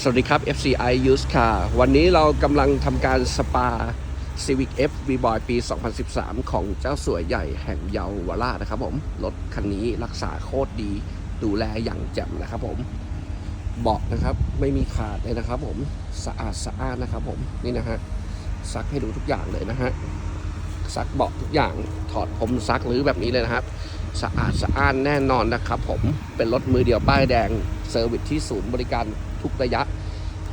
สวัสดีครับ FCI Used Car วันนี้เรากำลังทำการสปา Civic F V Boy ปี 2013 ของเจ้าสวยใหญ่แห่งเยาวราชนะครับผม รถคันนี้รักษาโคตรดี ดูแลอย่างแจ่มนะครับผม เบาะนะครับไม่มีขาดเลยนะครับผม สะอาดสะอาดนะครับผม นี่นะฮะ ซักให้ดูทุกอย่างเลยนะฮะ ซักเบาะทุกอย่าง ถอดผมซักหรือแบบนี้เลยนะครับ สะอาดสะอ้านแน่นอนนะครับผมเป็นรถมือเดียวป้ายแดงเซอร์วิสที่ศูนย์บริการทุกระยะ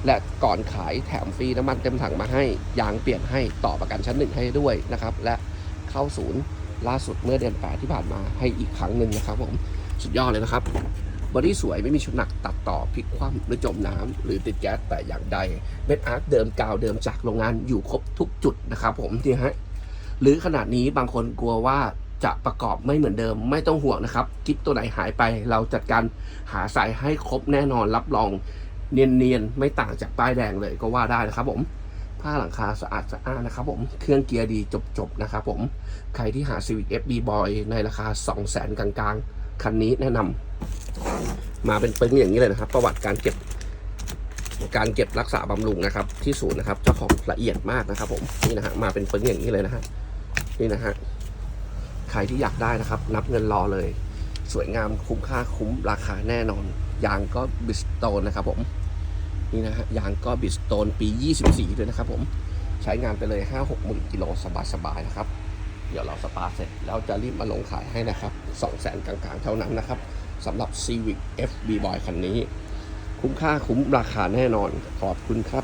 และก่อนขายแถมฟรีน้ำมันเต็มถังมาให้ยางเปลี่ยนให้ต่อประกันชั้นหนึ่งให้ด้วยนะครับและเข้าศูนย์ล่าสุดเมื่อเดือน8ที่ผ่านมาให้อีกครั้งหนึ่งนะครับผมสุดยอดเลยนะครับบอดี้สวยไม่มีชุดหนักตัดต่อพลิกคว่ำหรือจมน้ำหรือติดแก๊สแต่อย่างใดเม็ดอาร์คเดิมกาวเดิมจากโรงงานอยู่ครบทุกจุดนะครับผมนี่ฮะหรือขนาดนี้บางคนกลัวว่า จะประกอบไม่เหมือนเดิม ไม่ต้องห่วงนะครับกิ๊บตัวไหนหายไป เราจัดการหาใส่ให้ครบแน่นอนรับรองเนียนๆ ไม่ต่างจากป้ายแดงเลยก็ว่าได้นะครับผมผ้าหลังคาสะอาดสะอาดนะครับผมเครื่องเกียร์ดีจบๆนะครับผมใครที่หา Civic FB Boy ในราคา 2 0 0 0 0 0กลางๆ คันนี้แนะนำมาเป็นปึ้งอย่างนี้เลยนะครับ ประวัติการเก็บการเก็บรักษาบำรุงนะครับที่ศูนย์นะครับเจ้าของละเอียดมากนะครับผมนี่นะฮะมาเป็นปึ้งอย่างนี้เลยนะฮะนี่นะฮะ ใครที่อยากได้นะครับนับเงินรอเลย สวยงามคุ้มค่าคุ้มราคาแน่นอน ยางก็บิสโตนนะครับผมนี่นะฮะยางก็บิสโตนปี 24 ด้วยนะครับผมใช้งานไปเลย 5-6 หมื่นกิโลสบายๆนะครับ เดี๋ยวเราสปาเสร็จแล้วจะรีบมาลงขายให้นะครับ2 0 0 0 0 0กลางๆ เท่านั้นนะครับสำหรับ Civic FB Boy คันนี้ คุ้มค่าคุ้มราคาแน่นอนขอบคุณครับ